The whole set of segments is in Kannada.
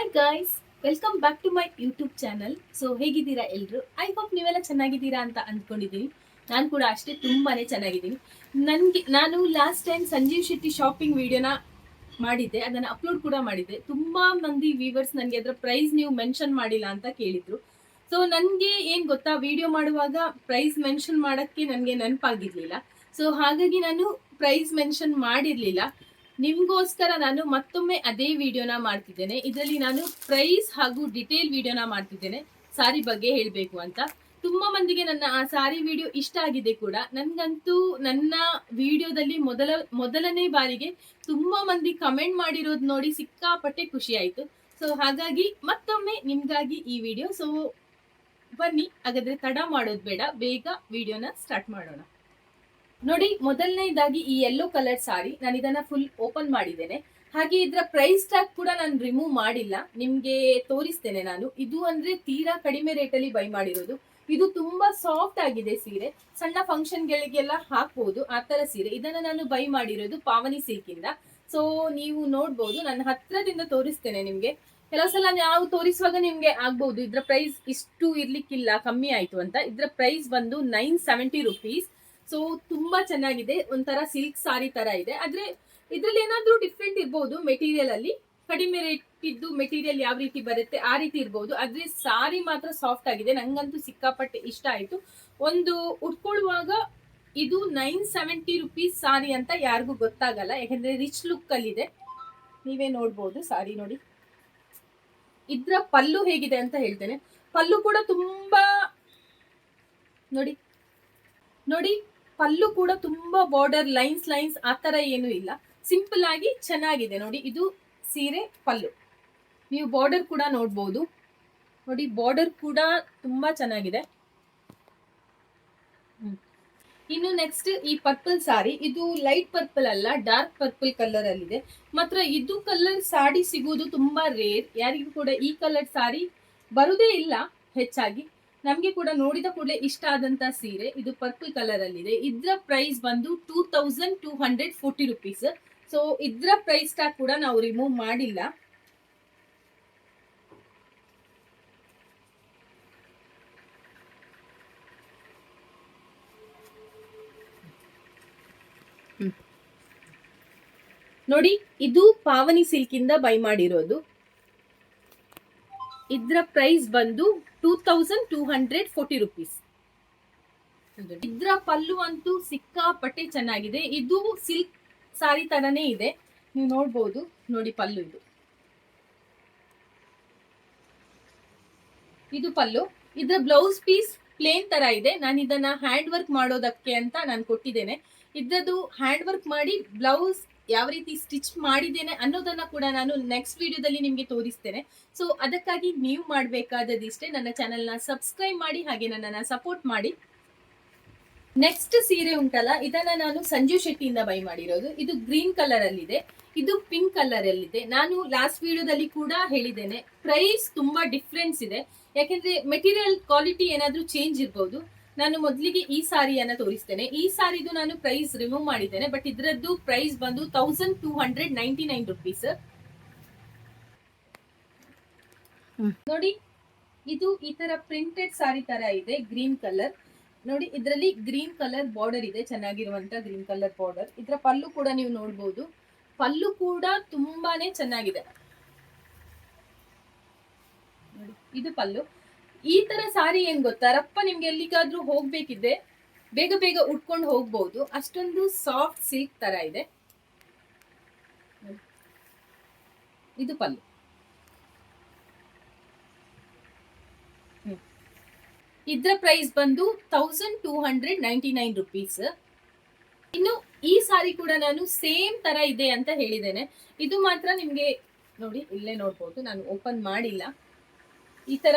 Hi guys welcome back to my YouTube channel so ಹೇಗಿದ್ದೀರಾ ಎಲ್ಲರೂ ಐ ಹೋಪ್ ನೀವೆಲ್ಲ ಚೆನ್ನಾಗಿದ್ದೀರಾ ಅಂತ ಅಂದ್ಕೊಂಡಿದ್ದೀನಿ. ನಾನು ಕೂಡ ಅಷ್ಟೇ ತುಂಬಾ ಚೆನ್ನಾಗಿದ್ದೀನಿ. ನನಗೆ, ನಾನು last time Sanjeev Shetty shopping ವಿಡಿಯೋನ ಮಾಡಿದ್ದೆ. ಅದನ್ನು ಅಪ್ಲೋಡ್ ಕೂಡ ಮಾಡಿದ್ದೆ. ತುಂಬ ಮಂದಿ ವ್ಯೂವರ್ಸ್ ನನಗೆ ಅದರ ಪ್ರೈಸ್ ನೀವು ಮೆನ್ಷನ್ ಮಾಡಿಲ್ಲ ಅಂತ ಕೇಳಿದರು. ಸೊ ನನಗೆ ಏನು ಗೊತ್ತಾ ವಿಡಿಯೋ ಮಾಡುವಾಗ ಪ್ರೈಸ್ ಮೆನ್ಷನ್ ಮಾಡೋಕ್ಕೆ ನನಗೆ ನೆನಪಾಗಿರಲಿಲ್ಲ. ಸೊ ಹಾಗಾಗಿ ನಾನು ಪ್ರೈಸ್ ಮೆನ್ಷನ್ ಮಾಡಿರಲಿಲ್ಲ. ನಿಮಗೋಸ್ಕರ ನಾನು ಮತ್ತೊಮ್ಮೆ ಅದೇ ವಿಡಿಯೋನ ಮಾಡ್ತಿದ್ದೇನೆ. ಇದರಲ್ಲಿ ನಾನು ಪ್ರೈಸ್ ಹಾಗೂ ಡಿಟೇಲ್ ವಿಡಿಯೋನ ಮಾಡ್ತಿದ್ದೇನೆ. ಸಾರಿ ಬಗ್ಗೆ ಹೇಳಬೇಕು ಅಂತ. ತುಂಬಾ ಮಂದಿಗೆ ನನ್ನ ಆ ಸಾರಿ ವಿಡಿಯೋ ಇಷ್ಟ ಆಗಿದೆ ಕೂಡ. ನನಗಂತೂ ನನ್ನ ವಿಡಿಯೋದಲ್ಲಿ ಮೊದಲ, ಮೊದಲನೇ ಬಾರಿಗೆ ತುಂಬ ಮಂದಿ ಕಮೆಂಟ್ ಮಾಡಿರೋದು ನೋಡಿ ಸಿಕ್ಕಾಪಟ್ಟೆ ಖುಷಿ ಆಯ್ತು. ಸೊ ಹಾಗಾಗಿ ಮತ್ತೊಮ್ಮೆ ನಿಮಗಾಗಿ ಈ ವಿಡಿಯೋ. ಸೊ ಬನ್ನಿ. ಹಾಗಾದ್ರೆ ತಡ ಮಾಡೋದು ಬೇಡ. ಬೇಗ ವಿಡಿಯೋನ ಸ್ಟಾರ್ಟ್ ಮಾಡೋಣ. ನೋಡಿ, ಮೊದಲನೇದಾಗಿ ಈ ಯೆಲ್ಲೋ ಕಲರ್ ಸಾರಿ ನಾನು ಇದನ್ನ ಫುಲ್ ಓಪನ್ ಮಾಡಿದ್ದೇನೆ. ಹಾಗೆ ಇದರ ಪ್ರೈಸ್ ಟ್ಯಾಗ್ ಕೂಡ ನಾನು ರಿಮೂವ್ ಮಾಡಿಲ್ಲ. ನಿಮ್ಗೆ ತೋರಿಸ್ತೇನೆ ನಾನು. ಇದು ಅಂದ್ರೆ ತೀರಾ ಕಡಿಮೆ ರೇಟಲ್ಲಿ ಬೈ ಮಾಡಿರೋದು. ಇದು ತುಂಬಾ ಸಾಫ್ಟ್ ಆಗಿದೆ ಸೀರೆ. ಸಣ್ಣ ಫಂಕ್ಷನ್ ಗಳಿಗೆಲ್ಲ ಹಾಕ್ಬಹುದು ಆ ತರ ಸೀರೆ. ಇದನ್ನ ನಾನು ಬೈ ಮಾಡಿರೋದು ಪಾವನಿ ಸಿಲ್ಕಿಂದ ಸೊ ನೀವು ನೋಡ್ಬೋದು. ನನ್ನ ಹತ್ರದಿಂದ ತೋರಿಸ್ತೇನೆ ನಿಮ್ಗೆ. ಕೆಲವು ಸಲ ನಾವು ತೋರಿಸುವಾಗ ನಿಮ್ಗೆ ಆಗ್ಬಹುದು ಇದ್ರ ಪ್ರೈಸ್ ಇಷ್ಟು ಇರ್ಲಿಕ್ಕಿಲ್ಲ, ಕಮ್ಮಿ ಆಯ್ತು ಅಂತ. ಇದ್ರ ಪ್ರೈಸ್ ಬಂದು ನೈನ್ ಸೆವೆಂಟಿ ರುಪೀಸ್ ಸೊ ತುಂಬಾ ಚೆನ್ನಾಗಿದೆ. ಒಂಥರ ಸಿಲ್ಕ್ ಸಾರಿ ತರ ಇದೆ. ಆದ್ರೆ, ಇದ್ರಲ್ಲಿ ಏನಾದ್ರೂ ಡಿಫ್ರೆಂಟ್ ಇರ್ಬೋದು ಮೆಟೀರಿಯಲ್ ಅಲ್ಲಿ. ಕಡಿಮೆ ರೇಟ್ ಇದ್ದು ಮೆಟೀರಿಯಲ್ ಯಾವ ರೀತಿ ಬರುತ್ತೆ ಆ ರೀತಿ ಇರ್ಬೋದು. ಆದ್ರೆ ಸಾರಿ ಮಾತ್ರ ಸಾಫ್ಟ್ ಆಗಿದೆ. ನಂಗಂತೂ ಸಿಕ್ಕಾಪಟ್ಟೆ ಇಷ್ಟ ಆಯ್ತು. ಒಂದು ಉಟ್ಕೊಳ್ಳುವಾಗ ಇದು ನೈನ್ ಸೆವೆಂಟಿ ರುಪೀಸ್ ಸಾರಿ ಅಂತ ಯಾರಿಗೂ ಗೊತ್ತಾಗಲ್ಲ. ಯಾಕಂದ್ರೆ ರಿಚ್ ಲುಕ್ ಅಲ್ಲಿ ಇದೆ ನೀವೇ ನೋಡ್ಬೋದು ಸಾರಿ ನೋಡಿ. ಇದ್ರ ಪಲ್ಲು ಹೇಗಿದೆ ಅಂತ ಹೇಳ್ತೇನೆ. ಪಲ್ಲು ಕೂಡ ತುಂಬಾ ನೋಡಿ. ನೋಡಿ. ಪಲ್ಲು ಕೂಡ ತುಂಬಾ ಬಾರ್ಡರ್ ಲೈನ್ಸ್ ಲೈನ್ಸ್ ಆ ತರ ಏನು ಇಲ್ಲ. ಸಿಂಪಲ್ ಆಗಿ ಚೆನ್ನಾಗಿದೆ. ನೋಡಿ, ಇದು ಸೀರೆ ಪಲ್ಲು. ನೀವು ಬಾರ್ಡರ್ ಕೂಡ ನೋಡ್ಬೋದು. ನೋಡಿ ಬಾರ್ಡರ್ ಕೂಡ ತುಂಬಾ ಚೆನ್ನಾಗಿದೆ. ಇನ್ನು ನೆಕ್ಸ್ಟ್ ಈ ಪರ್ಪಲ್ ಸಾರಿ ಇದು ಲೈಟ್ ಪರ್ಪಲ್ ಅಲ್ಲ ಡಾರ್ಕ್ ಪರ್ಪಲ್ ಕಲರ್ ಅಲ್ಲಿ ಇದೆ ಮಾತ್ರ ಇದು ಕಲರ್ ಸಾಡಿ ಸಿಗುವುದು ತುಂಬಾ ರೇರ್ ಯಾರಿಗೂ ಕೂಡ ಈ ಕಲರ್ ಸಾರಿ ಬರುದೇ ಇಲ್ಲ ಹೆಚ್ಚಾಗಿ. ನಮ್ಗೆ ಕೂಡ ನೋಡಿದ ಕೂಡಲೇ ಇಷ್ಟ ಆದಂತ ಸೀರೆ. ಇದು ಪರ್ಪಲ್ ಕಲರ್ ಅಲ್ಲಿದೆ. ಇದ್ರ ಪ್ರೈಸ್ ಬಂದು two thousand two hundred forty rupees so ಇದ್ರ ಪ್ರೈಸ್ ಟ್ಯಾಗ್ ಕೂಡ ನಾವು ರಿಮೂವ್ ಮಾಡಿಲ್ಲ. ನೋಡಿ, ಇದು ಪಾವನಿ ಸಿಲ್ಕ್ ಇಂದ ಬೈ ಮಾಡಿರೋದು. ಇದ್ರ ಪ್ರೈಸ್ ಬಂದು two thousand two hundred forty rupees ಇದ್ರ ಪಲ್ಲು ಅಂತೂ ಸಿಕ್ಕಾಪಟ್ಟೆ ಚೆನ್ನಾಗಿದೆ. ಇದು ಸಿಲ್ಕ್ ಸಾರಿ ತರನೇ ಇದೆ. ನೀವು ನೋಡ್ಬೋದು. ನೋಡಿ ಪಲ್ಲು ಇದು. ಇದು ಪಲ್ಲು. ಇದ್ರ ಬ್ಲೌಸ್ ಪೀಸ್ ಪ್ಲೇನ್ ತರ ಇದೆ. ನಾನು ಇದನ್ನ ಹ್ಯಾಂಡ್ ವರ್ಕ್ ಮಾಡೋದಕ್ಕೆ ಅಂತ ನಾನು ಕೊಟ್ಟಿದ್ದೇನೆ. ಇದ್ರದ್ದು ಹ್ಯಾಂಡ್ ವರ್ಕ್ ಮಾಡಿ ಬ್ಲೌಸ್ ಯಾವ ರೀತಿ ಸ್ಟಿಚ್ ಮಾಡಿದ್ದೇನೆ ಅನ್ನೋದನ್ನ ಕೂಡ ನಾನು ನೆಕ್ಸ್ಟ್ ವಿಡಿಯೋದಲ್ಲಿ ನಿಮಗೆ ತೋರಿಸ್ತೇನೆ. ಸೊ ಅದಕ್ಕಾಗಿ ನೀವು ಮಾಡಬೇಕಾದದಿಷ್ಟೇ ನನ್ನ ಚಾನೆಲ್ನ ಸಬ್ಸ್ಕ್ರೈಬ್ ಮಾಡಿ ಹಾಗೆ ನನ್ನನ್ನ ಸಪೋರ್ಟ್ ಮಾಡಿ. ನೆಕ್ಸ್ಟ್ ಸೀರೆ ಉಂಟಲ್ಲ, ಇದನ್ನ ನಾನು ಸಂಜು ಶೆಟ್ಟಿಯಿಂದ ಬೈ ಮಾಡಿರೋದು. ಇದು ಗ್ರೀನ್ ಕಲರ್ ಅಲ್ಲಿದೆ. ಇದು ಪಿಂಕ್ ಕಲರ್ ಅಲ್ಲಿದೆ. ನಾನು ಲಾಸ್ಟ್ ವಿಡಿಯೋದಲ್ಲಿ ಕೂಡ ಹೇಳಿದ್ದೇನೆ ಪ್ರೈಸ್ ತುಂಬಾ ಡಿಫ್ರೆನ್ಸ್ ಇದೆ. ಯಾಕೆಂದ್ರೆ ಮೆಟೀರಿಯಲ್ ಕ್ವಾಲಿಟಿ ಏನಾದ್ರೂ ಚೇಂಜ್ ಇರ್ಬೋದು. ನಾನು ಮೊದಲಿಗೆ ಈ ಸಾರಿಯನ್ನ ತೋರಿಸ್ತೇನೆ. ಈ ಸಾರಿದು ನಾನು ಪ್ರೈಸ್ ರಿಮೂವ್ ಮಾಡಿದ್ದೇನೆ ಬಟ್ ಇದರದ್ದು ಪ್ರೈಸ್ ಬಂದು thousand two hundred ninety nine rupees ನೋಡಿ ಇದು ಈ ತರ ಪ್ರಿಂಟೆಡ್ ಸಾರಿ ತರ ಇದೆ ಗ್ರೀನ್ ಕಲರ್ ನೋಡಿ ಇದರಲ್ಲಿ ಗ್ರೀನ್ ಕಲರ್ ಬಾರ್ಡರ್ ಇದೆ ಚೆನ್ನಾಗಿರುವಂತ ಗ್ರೀನ್ ಕಲರ್ ಬಾರ್ಡರ್ ಇದರ ಪಲ್ಲು ಕೂಡ ನೀವು ನೋಡಬಹುದು ಪಲ್ಲು ಕೂಡ ತುಂಬಾನೇ ಚೆನ್ನಾಗಿದೆ. ನೋಡಿ ಇದು ಪಲ್ಲು. ಈ ತರ ಸಾರಿ ಏನ್ ಗೊತ್ತಾ? ರಪ್ಪ ನಿಮ್ಗೆ ಎಲ್ಲಿಗಾದ್ರೂ ಹೋಗ್ಬೇಕಿದ್ರೆ ಬೇಗ ಬೇಗ ಉಟ್ಕೊಂಡು ಹೋಗ್ಬಹುದು ಅಷ್ಟೊಂದು ಸಾಫ್ಟ್ ಸಿಲ್ಕ್ ತರ ಇದೆ. ಇದು ಪಲ್ಲು. ಇದ್ರ ಪ್ರೈಸ್ ಬಂದು thousand two hundred ninety nine rupees ಇನ್ನು ಈ ಸಾರಿ ಕೂಡ ನಾನು ಸೇಮ್ ತರ ಇದೆ ಅಂತ ಹೇಳಿದ್ದೇನೆ. ಇದು ಮಾತ್ರ ನಿಮ್ಗೆ ನೋಡಿ, ಇಲ್ಲೇ ನೋಡ್ಬೋದು. ನಾನು ಓಪನ್ ಮಾಡಿಲ್ಲ. ಈ ತರ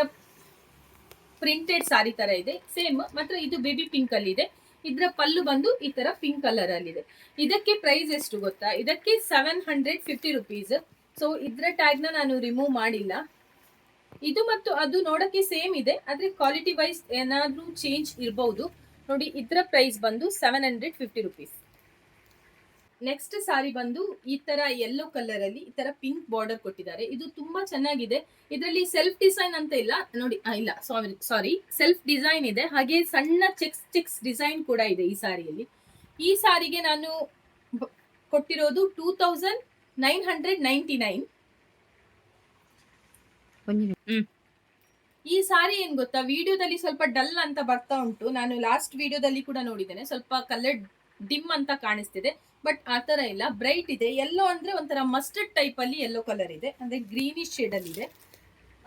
ಪ್ರಿಂಟೆಡ್ ಸಾರಿ ತರ ಇದೆ. ಸೇಮ್ ಮಾತ್ರ ಇದು ಬೇಬಿ ಪಿಂಕ್ ಅಲ್ಲಿ ಇದೆ. ಇದರ ಪಲ್ಲು ಬಂದು ಈ ತರ ಪಿಂಕ್ ಕಲರ್ ಅಲ್ಲಿ ಇದೆ. ಇದಕ್ಕೆ ಪ್ರೈಸ್ ಎಷ್ಟು ಗೊತ್ತಾ? ಇದಕ್ಕೆ seven hundred fifty rupees so ಇದ್ರ ಟ್ಯಾಗ್ನ ನಾನು ರಿಮೂವ್ ಮಾಡಿಲ್ಲ. ಇದು ಮತ್ತು ಅದು ನೋಡಕ್ಕೆ ಸೇಮ್ ಇದೆ. ಆದ್ರೆ ಕ್ವಾಲಿಟಿ ವೈಸ್ ಏನಾದ್ರೂ ಚೇಂಜ್ ಇರಬಹುದು ನೋಡಿ, ಇದ್ರ ಪ್ರೈಸ್ ಬಂದು seven hundred fifty rupees next sari ಬಂದು ಈ ತರ ಯೆಲ್ಲೋ ಕಲರ್ ಅಲ್ಲಿ ಈ ತರ ಪಿಂಕ್ ಬಾರ್ಡರ್ ಕೊಟ್ಟಿದ್ದಾರೆ. ಇದು ತುಂಬಾ ಚೆನ್ನಾಗಿದೆ. ಇದರಲ್ಲಿ ಸೆಲ್ಫ್ ಡಿಸೈನ್ ಅಂತ ಇಲ್ಲ. ನೋಡಿ ಇಲ್ಲ ಸಾರಿ ಸಾರಿ ಸೆಲ್ಫ್ ಡಿಸೈನ್ ಇದೆ. ಹಾಗೆ ಸಣ್ಣ ಚೆಕ್ಸ್ ಚೆಕ್ಸ್ ಡಿಸೈನ್ ಕೂಡ ಇದೆ ಈ ಸಾರಿಯಲ್ಲಿ. ಈ ಸಾರಿಗೆ ನಾನು ಕೊಟ್ಟಿರೋದು two thousand nine hundred ninety nine ಈ ಸಾರಿ ಏನ್ ಗೊತ್ತಾ? ವಿಡಿಯೋದಲ್ಲಿ ಸ್ವಲ್ಪ ಡಲ್ ಅಂತ ಬರ್ತಾ ಉಂಟು. ನಾನು ಲಾಸ್ಟ್ ವಿಡಿಯೋದಲ್ಲಿ ಕೂಡ ನೋಡಿದ್ದೇನೆ. ಸ್ವಲ್ಪ ಕಲರ್ ಡಿಮ್ ಅಂತ ಕಾಣಿಸ್ತಿದೆ. ಬಟ್ ಆ ತರ ಇಲ್ಲ. ಬ್ರೈಟ್ ಇದೆ. ಎಲ್ಲೋ ಅಂದ್ರೆ ಒಂಥರ ಮಸ್ಟರ್ಡ್ ಟೈಪ್ ಅಲ್ಲಿ ಕಲರ್ ಇದೆ. ಅಂದ್ರೆ ಗ್ರೀನಿಶ್ ಶೇಡ್ ಅಲ್ಲಿ ಇದೆ.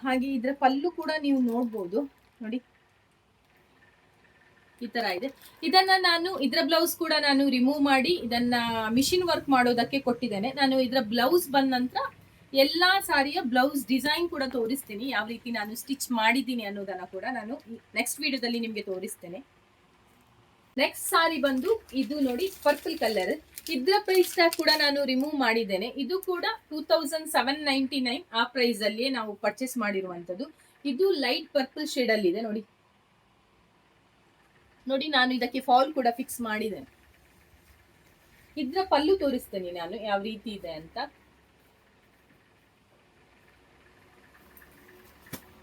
ಹಾಗೆ ಇದರ ಪಲ್ಲು ಕೂಡ ನೀವು ನೋಡ್ಬೋದು. ನೋಡಿ. ಈ ತರ ಇದೆ. ಇದನ್ನ ನಾನು, ಇದ್ರ ಬ್ಲೌಸ್ ಕೂಡ ನಾನು ರಿಮೂವ್ ಮಾಡಿ, ಇದನ್ನ ಮಿಷಿನ್ ವರ್ಕ್ ಮಾಡೋದಕ್ಕೆ ಕೊಟ್ಟಿದ್ದೇನೆ. ನಾನು ಇದರ ಬ್ಲೌಸ್ ಬಂದ ನಂತರ ಎಲ್ಲಾ ಸಾರಿಯ ಬ್ಲೌಸ್ ಡಿಸೈನ್ ಕೂಡ ತೋರಿಸ್ತೀನಿ. ಯಾವ ರೀತಿ ನಾನು ಸ್ಟಿಚ್ ಮಾಡಿದ್ದೀನಿ ಅನ್ನೋದನ್ನ ಕೂಡ ನಾನು ನೆಕ್ಸ್ಟ್ ವಿಡಿಯೋದಲ್ಲಿ ನಿಮಗೆ ತೋರಿಸ್ತೇನೆ. ನೆಕ್ಸ್ಟ್ ಸಾರಿ ಬಂದು ಇದು ನೋಡಿ ಪರ್ಪಲ್ ಕಲರ್ ಇದ್ರ ಪ್ರೈಸ್ ಕೂಡ ನಾನು ರಿಮೂವ್ ಮಾಡಿದ್ದೇನೆ. ಇದು ಕೂಡ two thousand seven ninety nine ಆ ಪ್ರೈಸ್ ಅಲ್ಲಿಯೇ ನಾವು ಪರ್ಚೇಸ್ ಮಾಡಿರುವಂತದ್ದು ಇದು ಲೈಟ್ ಪರ್ಪಲ್ ಶೇಡ್ ಅಲ್ಲಿ ಇದೆ ನೋಡಿ. ನೋಡಿ ನಾನು ಇದಕ್ಕೆ ಫಾಲ್ ಕೂಡ ಫಿಕ್ಸ್ ಮಾಡಿದ್ದೇನೆ. ಇದ್ರ ಪಲ್ಲು ತೋರಿಸ್ತೇನೆ ನಾನು ಯಾವ ರೀತಿ ಇದೆ ಅಂತ.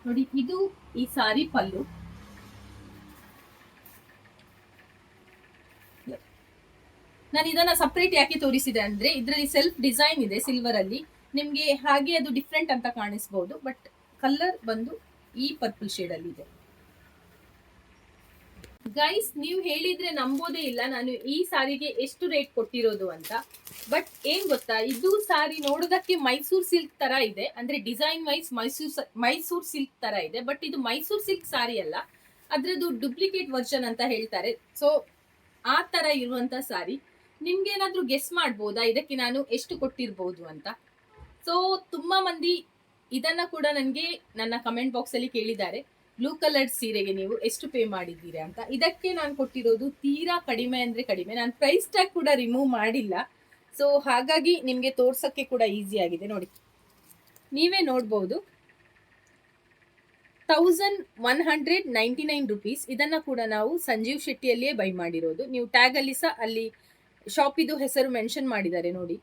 ನೋಡಿ ಇದು ಈ ಸಾರಿ ಪಲ್ಲು. ನಾನು ಇದನ್ನ ಸಪ್ರೇಟ್ ಯಾಕೆ ತೋರಿಸಿದೆ ಅಂದ್ರೆ ಇದರಲ್ಲಿ ಸೆಲ್ಫ್ ಡಿಸೈನ್ ಇದೆ ಸಿಲ್ವರ್ ಅಲ್ಲಿ. ನಿಮ್ಗೆ ಹಾಗೆ ಅದು ಡಿಫ್ರೆಂಟ್ ಅಂತ ಕಾಣಿಸ್ಬಹುದು ಬಟ್ ಕಲರ್ ಬಂದು ಈ ಪರ್ಪಲ್ ಶೇಡ್ ಅಲ್ಲಿ ಇದೆ. ಗೈಸ್ ನೀವು ಹೇಳಿದ್ರೆ ನಂಬೋದೇ ಇಲ್ಲ. ನಾನು ಈ ಸಾರಿಗೆ ಎಷ್ಟು ರೇಟ್ ಕೊಟ್ಟಿರೋದು ಅಂತ. ಬಟ್ ಏನ್ ಗೊತ್ತಾ? ಇದು ಸಾರಿ ನೋಡೋದಕ್ಕೆ ಮೈಸೂರ್ ಸಿಲ್ಕ್ ತರ ಇದೆ. ಅಂದ್ರೆ design wise Mysore Mysore silk ತರ ಇದೆ. ಬಟ್ ಇದು ಮೈಸೂರ್ ಸಿಲ್ಕ್ ಸಾರಿ ಅಲ್ಲ. ಅದ್ರದ್ದು ಡುಪ್ಲಿಕೇಟ್ ವರ್ಷನ್ ಅಂತ ಹೇಳ್ತಾರೆ. ಸೊ ಆ ತರ ಇರುವಂತ ಸಾರಿ. ನಿಮ್ಗೆ ಏನಾದ್ರೂ ಗೆಸ್ ಮಾಡ್ಬೋದಾ? ಇದಕ್ಕೆ ನಾನು ಎಷ್ಟು ಕೊಟ್ಟಿರ್ಬೋದು ಅಂತ. ಸೊ ತುಂಬಾ ಮಂದಿ ಇದನ್ನ ಕೂಡ ನನಗೆ ನನ್ನ ಕಮೆಂಟ್ ಬಾಕ್ಸ್ ಅಲ್ಲಿ ಕೇಳಿದ್ದಾರೆ. ಬ್ಲೂ ಕಲರ್ ಸೀರೆಗೆ ನೀವು ಎಷ್ಟು ಪೇ ಮಾಡಿದ್ದೀರಿ ಅಂತ. ಇದಕ್ಕೆ ನಾನು ಕೊಟ್ಟಿರೋದು ತೀರಾ ಕಡಿಮೆ ಅಂದ್ರೆ ಕಡಿಮೆ. ನಾನು ಪ್ರೈಸ್ ಟ್ಯಾಗ್ ಕೂಡ ರಿಮೂವ್ ಮಾಡಿಲ್ಲ. ಸೊ ಹಾಗಾಗಿ ನಿಮ್ಗೆ ತೋರ್ಸಕ್ಕೆ ಕೂಡ ಈಸಿ ಆಗಿದೆ. ನೋಡಿ. ನೀವೇ ನೋಡ್ಬೋದು. Thousand one hundred ninety nine rupees ಇದನ್ನ ಕೂಡ ನಾವು ಸಂಜೀವ್ ಶೆಟ್ಟಿಯಲ್ಲಿಯೇ ಬೈ ಮಾಡಿರೋದು. ನೀವು ಟ್ಯಾಗ್ ಅಲ್ಲಿ ಸಹ ಅಲ್ಲಿ ಶಾಪಿದು ಹೆಸರು ಮೆನ್ಷನ್ ಮಾಡಿದ್ದಾರೆ ನೋಡಿ.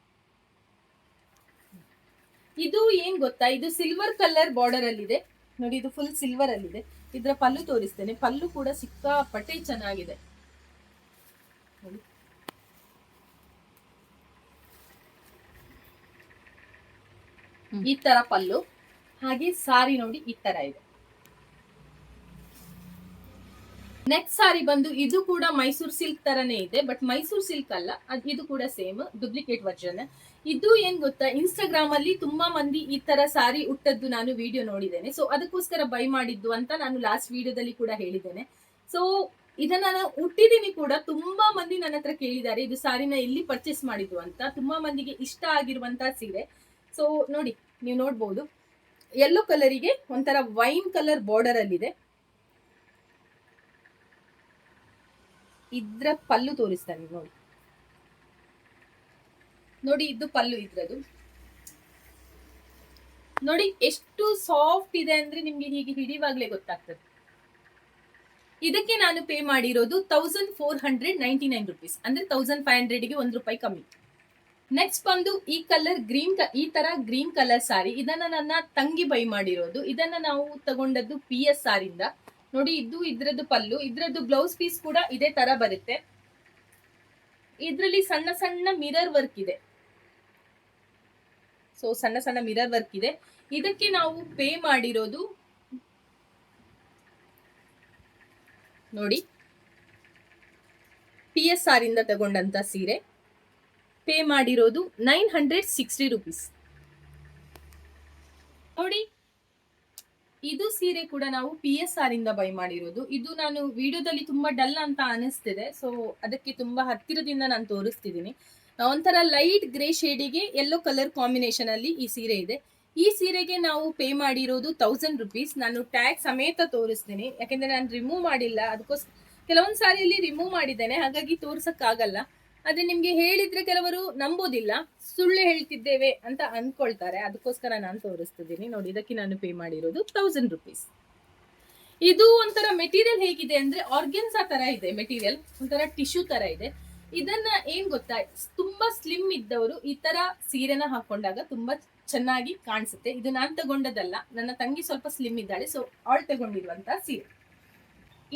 ಇದು ಏನ್ ಗೊತ್ತಾ? ಇದು ಸಿಲ್ವರ್ ಕಲರ್ ಬಾರ್ಡರ್ ಅಲ್ಲಿ ಇದೆ ನೋಡಿ, ಇದು ಫುಲ್ ಸಿಲ್ವರ್ ಅಲ್ಲಿ ಇದೆ ಇದ್ರ ಪಲ್ಲು ತೋರಿಸ್ತೇನೆ. ಪಲ್ಲು ಕೂಡ ಸಿಕ್ಕಾಪಟ್ಟೆ ಚೆನ್ನಾಗಿದೆ. ಈ ತರ ಪಲ್ಲು. ಹಾಗೆ ಸಾರಿ ನೋಡಿ, ಈ ತರ ಇದೆ. ನೆಕ್ಸ್ಟ್ ಸಾರಿ ಬಂದು ಇದು ಕೂಡ ಮೈಸೂರು ಸಿಲ್ಕ್ ತರನೇ ಇದೆ ಬಟ್ ಮೈಸೂರು ಸಿಲ್ಕ್ ಅಲ್ಲ, ಅದ್ ಇದು ಕೂಡ ಸೇಮ್ ಡುಪ್ಲಿಕೇಟ್ ವರ್ಜನ್ ಇದು ಏನ್ ಗೊತ್ತಾ ಇನ್ಸ್ಟಾಗ್ರಾಮ್ ಅಲ್ಲಿ ತುಂಬಾ ಮಂದಿ ಈ ತರ ಸಾರಿ ಉಟ್ಟದ್ದು ನಾನು ವಿಡಿಯೋ ನೋಡಿದ್ದೇನೆ. ಸೊ ಅದಕ್ಕೋಸ್ಕರ ಬೈ ಮಾಡಿದ್ದು ಅಂತ ನಾನು ಲಾಸ್ಟ್ ವಿಡಿಯೋದಲ್ಲಿ ಕೂಡ ಹೇಳಿದ್ದೇನೆ. ಸೊ ಇದನ್ನ ನಾನು ಉಟ್ಟಿದ್ದೀನಿ ಕೂಡ ತುಂಬಾ ಮಂದಿ ನನ್ನ ಹತ್ರ ಕೇಳಿದ್ದಾರೆ, ಇದು ಸಾರಿನ ಎಲ್ಲಿ ಪರ್ಚೇಸ್ ಮಾಡಿದ್ದು ಅಂತ. ತುಂಬಾ ಮಂದಿಗೆ ಇಷ್ಟ ಆಗಿರುವಂತ ಸೀರೆ. ಸೊ ನೋಡಿ, ನೀವು ನೋಡ್ಬೋದು. ಯೆಲ್ಲೋ ಕಲರಿಗೆ ಒಂಥರ ವೈನ್ ಕಲರ್ ಬಾರ್ಡರ್ ಅಲ್ಲಿದೆ. ಇದ್ರ ಪಲ್ಲು ತೋರಿಸ್ತಾನೆ ನೋಡಿ. ನೋಡಿ, ಇದು ಪಲ್ಲು ಇದ್ರದು ನೋಡಿ, ಎಷ್ಟು ಸಾಫ್ಟ್ ಇದೆ ಅಂದ್ರೆ ನಿಮ್ಗೆ ಹೀಗೆ ಹಿಡಿಯುವಾಗ್ಲೇ ಗೊತ್ತಾಗ್ತದೆ. ಇದಕ್ಕೆ ನಾನು ಪೇ ಮಾಡಿರೋದು thousand four hundred ninety nine rupees ಅಂದ್ರೆ ತೌಸಂಡ್ ಫೈವ್ ಹಂಡ್ರೆಡ್ಗೆ ಒಂದು ರೂಪಾಯಿ ಕಮ್ಮಿ. ನೆಕ್ಸ್ಟ್ ಬಂದು ಈ ಕಲರ್ ಗ್ರೀನ್ ಈ ತರ ಗ್ರೀನ್ ಕಲರ್ ಸಾರಿ ಇದನ್ನ ನನ್ನ ತಂಗಿ ಬೈ ಮಾಡಿರೋದು. ಇದನ್ನ ನಾವು ತಗೊಂಡದ್ದು ಪಿ ಎಸ್ ಸಾರಿಂದ ನೋಡಿ, ಇದು ಇದ್ರದ್ದು ಪಲ್ಲು. ಇದ್ರದ್ದು ಬ್ಲೌಸ್ ಪೀಸ್ ಕೂಡ ಇದೇ ತರ ಬರುತ್ತೆ. ಇದ್ರಲ್ಲಿ ಸಣ್ಣ ಸಣ್ಣ ಮಿರರ್ ವರ್ಕ್ ಇದೆ. ಸೊ ಸಣ್ಣ ಸಣ್ಣ ಮಿರರ್ ವರ್ಕ್ ಇದೆ. ಇದಕ್ಕೆ ನಾವು ಪೇ ಮಾಡಿರೋದು ನೋಡಿ ಪಿ ಎಸ್ ಆರ್ ಇಂದ ತಗೊಂಡಂತ ಸೀರೆ. ಪೇ ಮಾಡಿರೋದು ನೈನ್ ಹಂಡ್ರೆಡ್ ಸಿಕ್ಸ್ಟಿ ರುಪೀಸ್ ನೋಡಿ ಇದು ಸೀರೆ ಕೂಡ ನಾವು ಪಿ ಎಸ್ ಆರ್ ಇಂದ ಬೈ ಮಾಡಿರೋದು. ಇದು ನಾನು ವಿಡಿಯೋದಲ್ಲಿ ತುಂಬಾ ಡಲ್ ಅಂತ ಅನಿಸ್ತಿದೆ. ಸೊ ಅದಕ್ಕೆ ತುಂಬಾ ಹತ್ತಿರದಿಂದ ನಾನು ತೋರಿಸ್ತಿದ್ದೀನಿ ಒಂಥರ ಲೈಟ್ ಗ್ರೇ ಶೇಡಿಗೆ ಎಲ್ಲೋ ಕಲರ್ ಕಾಂಬಿನೇಷನ್ ಅಲ್ಲಿ ಈ ಸೀರೆ ಇದೆ. ಈ ಸೀರೆಗೆ ನಾವು ಪೇ ಮಾಡಿರೋದು ತೌಸಂಡ್ ರುಪೀಸ್ ನಾನು ಟ್ಯಾಗ್ ಸಮೇತ ತೋರಿಸ್ತೀನಿ. ಯಾಕೆಂದ್ರೆ ನಾನು ರಿಮೂವ್ ಮಾಡಿಲ್ಲ. ಅದಕ್ಕೋಸ್ಕರ ಕೆಲವೊಂದು ಸಾರಿಯಲ್ಲಿ ರಿಮೂವ್ ಮಾಡಿದ್ದೇನೆ. ಹಾಗಾಗಿ ತೋರ್ಸಕ್ಕಾಗಲ್ಲ. ಆದ್ರೆ ನಿಮ್ಗೆ ಹೇಳಿದ್ರೆ ಕೆಲವರು ನಂಬೋದಿಲ್ಲ, ಸುಳ್ಳು ಹೇಳ್ತಿದ್ದೇವೆ ಅಂತ ಅನ್ಕೊಳ್ತಾರೆ. ಅದಕ್ಕೋಸ್ಕರ ನಾನು ತೋರಿಸ್ತಿದ್ದೀನಿ. ನೋಡಿ, ಇದಕ್ಕೆ ನಾನು ಪೇ ಮಾಡಿರೋದು ತೌಸಂಡ್ ರುಪೀಸ್ ಇದು ಒಂಥರ ಮೆಟೀರಿಯಲ್ ಹೇಗಿದೆ ಅಂದ್ರೆ ಆರ್ಗೆನ್ಸಾ ತರ ಇದೆ ಮೆಟೀರಿಯಲ್ ಒಂಥರ ಟಿಶ್ಯೂ ತರ ಇದೆ. ಇದನ್ನ ಏನ್ ಗೊತ್ತಾ? ತುಂಬಾ ಸ್ಲಿಮ್ ಇದ್ದವರು ಈ ತರ ಸೀರೆನ ಹಾಕೊಂಡಾಗ ತುಂಬಾ ಚೆನ್ನಾಗಿ ಕಾಣಿಸುತ್ತೆ. ಇದು ನಾನು ತಗೊಂಡದಲ್ಲ. ನನ್ನ ತಂಗಿ ಸ್ವಲ್ಪ ಸ್ಲಿಮ್ ಇದ್ದಾಳೆ ಸೊ ಅವಳು ತಗೊಂಡಿರುವಂತ ಸೀರೆ.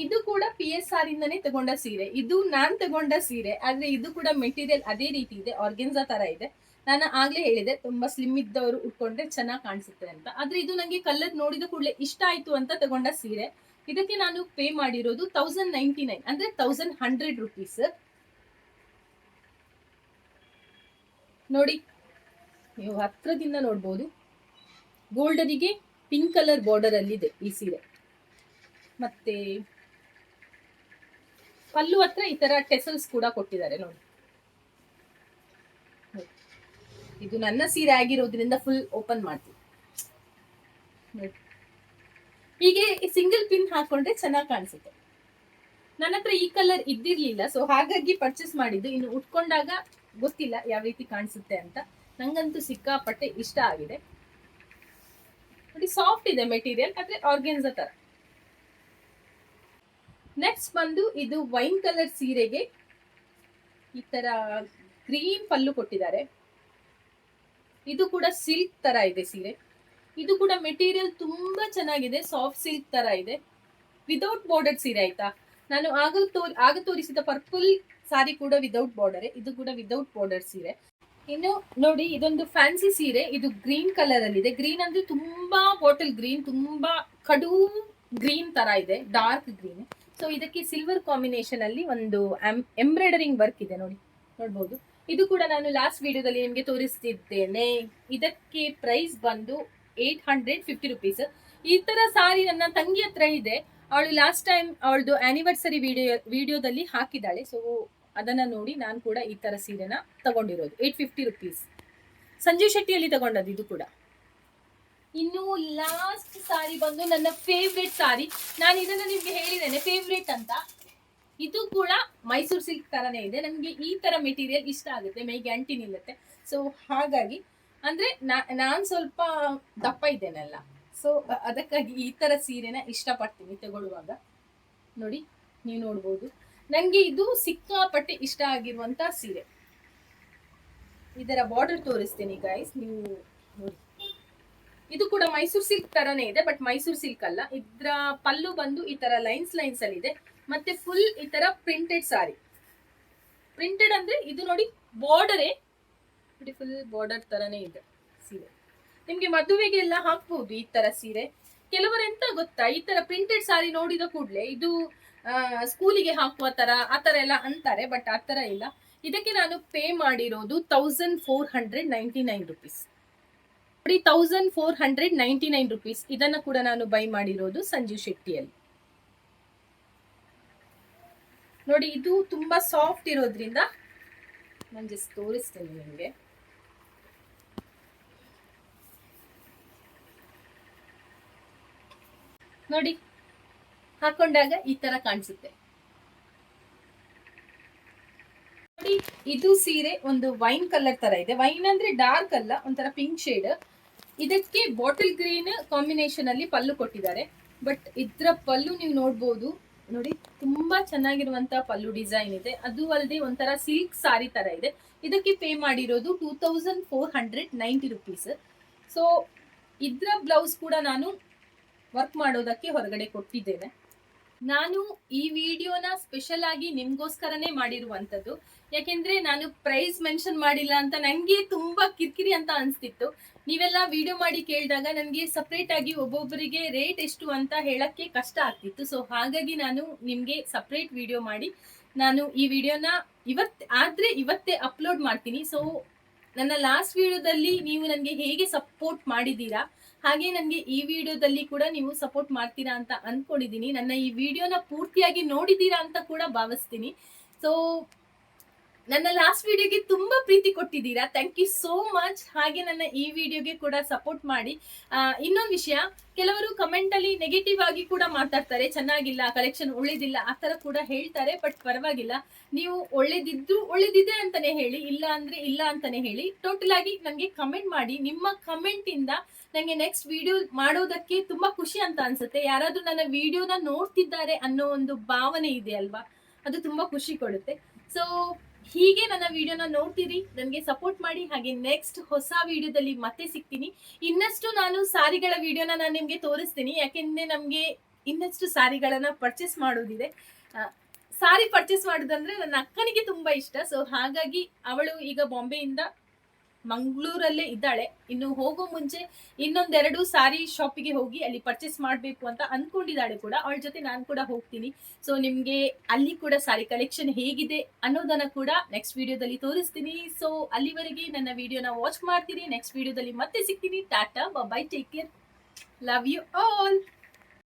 ಇದು ಕೂಡ ಪಿ ಎಸ್ ಆರ್ ಇಂದನೇ ತಗೊಂಡ ಸೀರೆ. ಇದು ನಾನ್ ತಗೊಂಡ ಸೀರೆ, ಆದ್ರೆ ಇದು ಕೂಡ ಮೆಟೀರಿಯಲ್ ಅದೇ ರೀತಿ ಇದೆ ಆರ್ಗೆನ್ಸಾ ತರ ಇದೆ. ನಾನು ಆಗ್ಲೇ ಹೇಳಿದೆ, ತುಂಬಾ ಸ್ಲಿಮ್ ಇದ್ದವರು ಉಟ್ಕೊಂಡ್ರೆ ಚೆನ್ನಾಗಿ ಕಾಣಿಸುತ್ತೆ ಅಂತ. ಆದ್ರೆ ಇದು ನಂಗೆ ಕಲರ್ ನೋಡಿದ ಕೂಡಲೇ ಇಷ್ಟ ಆಯ್ತು ಅಂತ ತಗೊಂಡ ಸೀರೆ. ಇದಕ್ಕೆ ನಾನು ಪೇ ಮಾಡಿರೋದು ತೌಸಂಡ್ ನೈಂಟಿ ನೈನ್ ಅಂದ್ರೆ ತೌಸಂಡ್ ಹಂಡ್ರೆಡ್ ರುಪೀಸ್ ನೋಡಿ, ನೀವು ಹತ್ರದಿಂದ ನೋಡ್ಬೋದು. ಗೋಲ್ಡನಿಗೆ ಪಿಂಕ್ ಕಲರ್ ಬಾರ್ಡರ್ ಅಲ್ಲಿ ಇದೆ ಈ ಸೀರೆ. ಮತ್ತೆ ಪಲ್ಲು ಹತ್ರ ಈ ತರ ಟೆಸಲ್ಸ್ ಕೂಡ ಕೊಟ್ಟಿದ್ದಾರೆ ನೋಡಿ. ಇದು ನನ್ನ ಸೀರೆ ಆಗಿರೋದ್ರಿಂದ ಫುಲ್ ಓಪನ್ ಮಾಡ್ತೀನಿ. ಹೀಗೆ ಸಿಂಗಲ್ ಪಿನ್ ಹಾಕೊಂಡ್ರೆ ಚೆನ್ನಾಗಿ ಕಾಣಿಸುತ್ತೆ. ನನ್ನ ಹತ್ರ ಈ ಕಲರ್ ಇದ್ದಿರ್ಲಿಲ್ಲ ಸೊ ಹಾಗಾಗಿ ಪರ್ಚೇಸ್ ಮಾಡಿದ್ದು. ಇನ್ನು ಉಟ್ಕೊಂಡಾಗ ಗೊತ್ತಿಲ್ಲ ಯಾವ ರೀತಿ ಕಾಣಿಸುತ್ತೆ ಅಂತ. ನಂಗಂತೂ ಸಿಕ್ಕಾಪಟ್ಟೆ ಇಷ್ಟ ಆಗಿದೆ. ನೋಡಿ ಸಾಫ್ಟ್ ಇದೆ ಮೆಟೀರಿಯಲ್ ಆದ್ರೆ ಆರ್ಗೆನ್ಸ್ ತರ. ನೆಕ್ಸ್ಟ್ ಬಂದು ಇದು ವೈನ್ ಕಲರ್ ಸೀರೆಗೆ ಈ ತರ ಗ್ರೀನ್ ಪಲ್ಲು ಕೊಟ್ಟಿದ್ದಾರೆ. ಇದು ಕೂಡ ಸಿಲ್ಕ್ ತರ ಇದೆ ಸೀರೆ. ಇದು ಕೂಡ ಮೆಟೀರಿಯಲ್ ತುಂಬಾ ಚೆನ್ನಾಗಿದೆ ಸಾಫ್ಟ್ ಸಿಲ್ಕ್ ತರ ಇದೆ. ವಿದೌಟ್ ಬಾರ್ಡರ್ ಸೀರೆ ಆಯ್ತಾ? ನಾನು ಆಗ ತೋರ್ ಆಗ ತೋರಿಸಿದ ಪರ್ಪಲ್ ಸಾರಿ ಕೂಡ ವಿದೌಟ್ ಬಾರ್ಡರ್ ಇದು ಕೂಡ ವಿದೌಟ್ ಬಾರ್ಡರ್ ಸೀರೆ. ಇನ್ನು ನೋಡಿ, ಇದೊಂದು ಫ್ಯಾನ್ಸಿ ಸೀರೆ. ಇದು ಗ್ರೀನ್ ಕಲರ್ ಅಲ್ಲಿ ಇದೆ ಗ್ರೀನ್ ಅಂದ್ರೆ ತುಂಬಾ ಬಾಟಲ್ ಗ್ರೀನ್ ತುಂಬಾ ಕಡು ಗ್ರೀನ್ ತರ ಇದೆ. ಡಾರ್ಕ್ ಗ್ರೀನ್ ಸೊ ಇದಕ್ಕೆ ಸಿಲ್ವರ್ ಕಾಂಬಿನೇಷನ್ ಅಲ್ಲಿ ಒಂದು ಎಂಬ್ರಾಯ್ಡರಿಂಗ್ ವರ್ಕ್ ಇದೆ ನೋಡಿ. ನೋಡ್ಬೋದು. ಇದು ಕೂಡ ನಾನು ಲಾಸ್ಟ್ ವಿಡಿಯೋದಲ್ಲಿ ನಿಮಗೆ ತೋರಿಸ್ತಿದ್ದೇನೆ. ಇದಕ್ಕೆ ಪ್ರೈಸ್ ಬಂದು ಏಟ್ ಹಂಡ್ರೆಡ್ ಫಿಫ್ಟಿ ರುಪೀಸ್ ಈ ತರ ಸಾರಿ ನನ್ನ ತಂಗಿ ಹತ್ರ ಇದೆ. ಅವಳು ಲಾಸ್ಟ್ ಟೈಮ್ ಅವಳದು ಆನಿವರ್ಸರಿ ವಿಡಿಯೋ ವಿಡಿಯೋದಲ್ಲಿ ಹಾಕಿದ್ದಾಳೆ. ಸೊ ಅದನ್ನ ನೋಡಿ ನಾನು ಕೂಡ ಈ ತರ ಸೀರೆನ ತಗೊಂಡಿರೋದು. ಏಟ್ ಫಿಫ್ಟಿ ರುಪೀಸ್ ಸಂಜೀವ್ ಶೆಟ್ಟಿಯಲ್ಲಿ ತಗೊಂಡದ್ದು ಇದು ಕೂಡ. ಇನ್ನು ಲಾಸ್ಟ್ ಸಾರಿ ಬಂದು ನನ್ನ ಫೇವ್ರೆಟ್ ಸಾರಿ. ನಾನು ಇದನ್ನ ನಿಮ್ಗೆ ಹೇಳಿದ್ದೇನೆ ಫೇವ್ರೇಟ್ ಅಂತ. ಇದು ಕೂಡ ಮೈಸೂರು ಸಿಲ್ಕ್ ತರನೇ ಇದೆ. ನನಗೆ ಈ ತರ ಮೆಟೀರಿಯಲ್ ಇಷ್ಟ ಆಗುತ್ತೆ ಮೈಗೆ ಅಂಟಿ ನಿಲ್ಲುತ್ತೆ. ಸೊ ಹಾಗಾಗಿ ಅಂದ್ರೆ ನಾನು ಸ್ವಲ್ಪ ದಪ್ಪ ಇದ್ದೇನಲ್ಲ. ಸೊ ಅದಕ್ಕಾಗಿ ಈ ತರ ಸೀರೆನ ಇಷ್ಟಪಡ್ತೀನಿ ತಗೊಳ್ಳುವಾಗ. ನೋಡಿ, ನೀವು ನೋಡ್ಬೋದು. ನನಗೆ ಇದು ಸಿಕ್ಕಾಪಟ್ಟೆ ಇಷ್ಟ ಆಗಿರುವಂತ ಸೀರೆ. ಇದರ ಬಾರ್ಡರ್ ತೋರಿಸ್ತೀನಿ ಗೈಸ್ ನೀವು ಇದು ಕೂಡ ಮೈಸೂರು ಸಿಲ್ಕ್ ತರನೇ ಇದೆ ಬಟ್ ಮೈಸೂರು ಸಿಲ್ಕ್ ಅಲ್ಲ. ಇದ್ರ ಪಲ್ಲು ಬಂದು ಈ ತರ ಲೈನ್ಸ್ ಲೈನ್ಸ್ ಅಲ್ಲಿ ಇದೆ. ಮತ್ತೆ ಫುಲ್ ಈ ತರ ಪ್ರಿಂಟೆಡ್ ಸಾರಿ ಪ್ರಿಂಟೆಡ್ ಅಂದ್ರೆ ಇದು ನೋಡಿ ಬಾರ್ಡರೇ ಬ್ಯೂಟಿಫುಲ್ ಫುಲ್ ಬಾರ್ಡರ್ ತರನೇ ಇದೆ ಸೀರೆ. ನಿಮ್ಗೆ ಮದುವೆಗೆಲ್ಲ ಹಾಕ್ಬಹುದು ಈ ತರ ಸೀರೆ. ಕೆಲವರು ಎಂತ ಗೊತ್ತಾ, ಈ ತರ ಪ್ರಿಂಟೆಡ್ ಸಾರಿ ನೋಡಿದ ಕೂಡಲೇ ಇದು ಸ್ಕೂಲಿಗೆ ಹಾಕುವ ತರ, ಆ ತರ ಎಲ್ಲ ಅಂತಾರೆ ಬಟ್ ಆ ತರ ಇಲ್ಲ. ಇದಕ್ಕೆ ನಾನು ಪೇ ಮಾಡಿರೋದು thousand four hundred ninety nine rupees ನೋಡಿ thousand four hundred ninety nine rupees ಇದನ್ನ ಕೂಡ ನಾನು ಬೈ ಮಾಡಿರೋದು ಸಂಜೀವ್ ಶೆಟ್ಟಿಯಲ್ಲಿ. ನೋಡಿ, ಇದು ತುಂಬಾ ಸಾಫ್ಟ್ ಇರೋದ್ರಿಂದ ನಾನು ಜಸ್ಟ್ ತೋರಿಸ್ತೇನೆ ನಿಮಗೆ. ನೋಡಿ, ಹಾಕೊಂಡಾಗ ಈ ತರ ಕಾಣಿಸುತ್ತೆ. ನೋಡಿ, ಇದು ಸೀರೆ ಒಂದು ವೈನ್ ಕಲರ್ ತರ ಇದೆ. ವೈನ್ ಅಂದ್ರೆ ಡಾರ್ಕ್ ಅಲ್ಲ, ಒಂಥರ ಪಿಂಕ್ ಶೇಡ್ ಇದಕ್ಕೆ ಬಾಟಲ್ ಗ್ರೀನ್ ಕಾಂಬಿನೇಷನ್ ಅಲ್ಲಿ ಪಲ್ಲು ಕೊಟ್ಟಿದ್ದಾರೆ. ಬಟ್ ಇದ್ರ ಪಲ್ಲು ನೀವು ನೋಡ್ಬೋದು. ನೋಡಿ, ತುಂಬಾ ಚೆನ್ನಾಗಿರುವಂತ ಪಲ್ಲು ಡಿಸೈನ್ ಇದೆ. ಅದು ಅಲ್ಲದೆ ಒಂಥರ ಸಿಲ್ಕ್ ಸಾರಿ ತರ ಇದೆ. ಇದಕ್ಕೆ ಪೇ ಮಾಡಿರೋದು two thousand four hundred ninety rupees so ಇದ್ರ ಬ್ಲೌಸ್ ಕೂಡ ನಾನು ವರ್ಕ್ ಮಾಡೋದಕ್ಕೆ ಹೊರಗಡೆ ಕೊಟ್ಟಿದ್ದೇನೆ. ನಾನು ಈ ವಿಡಿಯೋನ ಸ್ಪೆಷಲ್ ಆಗಿ ನಿಮ್ಗೋಸ್ಕರನೇ ಮಾಡಿರುವಂತದ್ದು ಯಾಕೆಂದ್ರೆ ನಾನು ಪ್ರೈಸ್ ಮೆನ್ಷನ್ ಮಾಡಿಲ್ಲ ಅಂತ ನನಗೆ ತುಂಬಾ ಕಿರಿಕಿರಿ ಅಂತ ಅನಿಸ್ತಿತ್ತು. ನೀವೆಲ್ಲ ವಿಡಿಯೋ ಮಾಡಿ ಕೇಳಿದಾಗ ನನಗೆ ಸಪ್ರೇಟ್ ಆಗಿ ಒಬ್ಬೊಬ್ಬರಿಗೆ ರೇಟ್ ಎಷ್ಟು ಅಂತ ಹೇಳಕ್ಕೆ ಕಷ್ಟ ಆಗ್ತಿತ್ತು. ಸೊ ಹಾಗಾಗಿ ನಾನು ನಿಮಗೆ ಸಪ್ರೇಟ್ ವಿಡಿಯೋ ಮಾಡಿ ನಾನು ಈ ವಿಡಿಯೋನ ಇವತ್, ಆದರೆ ಇವತ್ತೇ ಅಪ್ಲೋಡ್ ಮಾಡ್ತೀನಿ. ಸೊ ನನ್ನ ಲಾಸ್ಟ್ ವಿಡಿಯೋದಲ್ಲಿ ನೀವು ನನಗೆ ಹೇಗೆ ಸಪೋರ್ಟ್ ಮಾಡಿದ್ದೀರಾ? ಹಾಗೆ ನನಗೆ ಈ ವಿಡಿಯೋದಲ್ಲಿ ಕೂಡ ನೀವು ಸಪೋರ್ಟ್ ಮಾಡ್ತೀರಾ ಅಂತ ಅಂದ್ಕೊಂಡಿದ್ದೀನಿ ನನ್ನ ಈ ವಿಡಿಯೋನ ಪೂರ್ತಿಯಾಗಿ ನೋಡಿದ್ದೀರಾ ಅಂತ ಕೂಡ ಭಾವಿಸ್ತೀನಿ. ಸೊ ನನ್ನ ಲಾಸ್ಟ್ ವಿಡಿಯೋಗೆ ತುಂಬಾ ಪ್ರೀತಿ ಕೊಟ್ಟಿದ್ದೀರಾ? ಥ್ಯಾಂಕ್ ಯು ಸೋ ಮಚ್ ಹಾಗೆ ನನ್ನ ಈ ವಿಡಿಯೋಗೆ ಕೂಡ ಸಪೋರ್ಟ್ ಮಾಡಿ. ಇನ್ನೊಂದು ವಿಷಯ, ಕೆಲವರು ಕಮೆಂಟ್ ಅಲ್ಲಿ ನೆಗೆಟಿವ್ ಆಗಿ ಕೂಡ ಮಾತಾಡ್ತಾರೆ. ಚೆನ್ನಾಗಿಲ್ಲ ಕಲೆಕ್ಷನ್ ಒಳ್ಳೇದಿಲ್ಲ ಆ ತರ ಕೂಡ ಹೇಳ್ತಾರೆ ಬಟ್ ಪರವಾಗಿಲ್ಲ. ನೀವು ಒಳ್ಳೇದಿದ್ರು ಒಳ್ಳೇದಿದೆ ಅಂತಾನೆ ಹೇಳಿ, ಇಲ್ಲ ಅಂದ್ರೆ ಇಲ್ಲ ಅಂತಾನೆ ಹೇಳಿ ಟೋಟಲ್ ಆಗಿ ನನಗೆ ಕಮೆಂಟ್ ಮಾಡಿ. ನಿಮ್ಮ ಕಮೆಂಟ್ ಇಂದ ನನಗೆ ನೆಕ್ಸ್ಟ್ ವಿಡಿಯೋ ಮಾಡೋದಕ್ಕೆ ತುಂಬಾ ಖುಷಿ ಅಂತ ಅನ್ಸುತ್ತೆ. ಯಾರಾದ್ರೂ ನನ್ನ ವಿಡಿಯೋನ ನೋಡ್ತಿದ್ದಾರೆ ಅನ್ನೋ ಒಂದು ಭಾವನೆ ಇದೆ ಅಲ್ವಾ? ಅದು ತುಂಬಾ ಖುಷಿ ಕೊಡುತ್ತೆ. ಸೊ ಹೀಗೆ ನನ್ನ ವಿಡಿಯೋನ ನೋಡ್ತೀರಿ, ನನಗೆ ಸಪೋರ್ಟ್ ಮಾಡಿ, ಹಾಗೆ ನೆಕ್ಸ್ಟ್ ಹೊಸ ವಿಡಿಯೋದಲ್ಲಿ ಮತ್ತೆ ಸಿಗ್ತೀನಿ. ಇನ್ನಷ್ಟು ನಾನು ಸಾರಿಗಳ ವಿಡಿಯೋನ ನಾನು ನಿಮಗೆ ತೋರಿಸ್ತೀನಿ ಯಾಕೆಂದ್ರೆ ನಮಗೆ ಇನ್ನಷ್ಟು ಸಾರಿಗಳನ್ನ ಪರ್ಚೇಸ್ ಮಾಡೋದಿದೆ. ಸಾರಿ ಪರ್ಚೇಸ್ ಮಾಡೋದಂದ್ರೆ ನನ್ನ ಅಕ್ಕನಿಗೆ ತುಂಬಾ ಇಷ್ಟ ಸೊ ಹಾಗಾಗಿ ಅವಳು ಈಗ ಬಾಂಬೆಯಿಂದ ಮಂಗಳೂರಲ್ಲೇ ಇದ್ದಾಳೆ. ಇನ್ನು ಹೋಗೋ ಮುಂಚೆ ಇನ್ನೊಂದೆರಡು ಸಾರಿ ಶಾಪಿಗೆ ಹೋಗಿ ಅಲ್ಲಿ ಪರ್ಚೇಸ್ ಮಾಡಬೇಕು ಅಂತ ಅಂದ್ಕೊಂಡಿದ್ದಾಳೆ ಕೂಡ. ಅವಳ ಜೊತೆ ನಾನು ಕೂಡ ಹೋಗ್ತೀನಿ. ಸೊ ನಿಮಗೆ ಅಲ್ಲಿ ಕೂಡ ಸಾರಿ ಕಲೆಕ್ಷನ್ ಹೇಗಿದೆ ಅನ್ನೋದನ್ನ ಕೂಡ ನೆಕ್ಸ್ಟ್ ವಿಡಿಯೋದಲ್ಲಿ ತೋರಿಸ್ತೀನಿ. ಸೊ ಅಲ್ಲಿವರೆಗೆ ನನ್ನ ವಿಡಿಯೋನ ವಾಚ್ ಮಾಡ್ತೀನಿ. ನೆಕ್ಸ್ಟ್ ವಿಡಿಯೋದಲ್ಲಿ ಮತ್ತೆ ಸಿಗ್ತೀನಿ. Tata bye take care love you all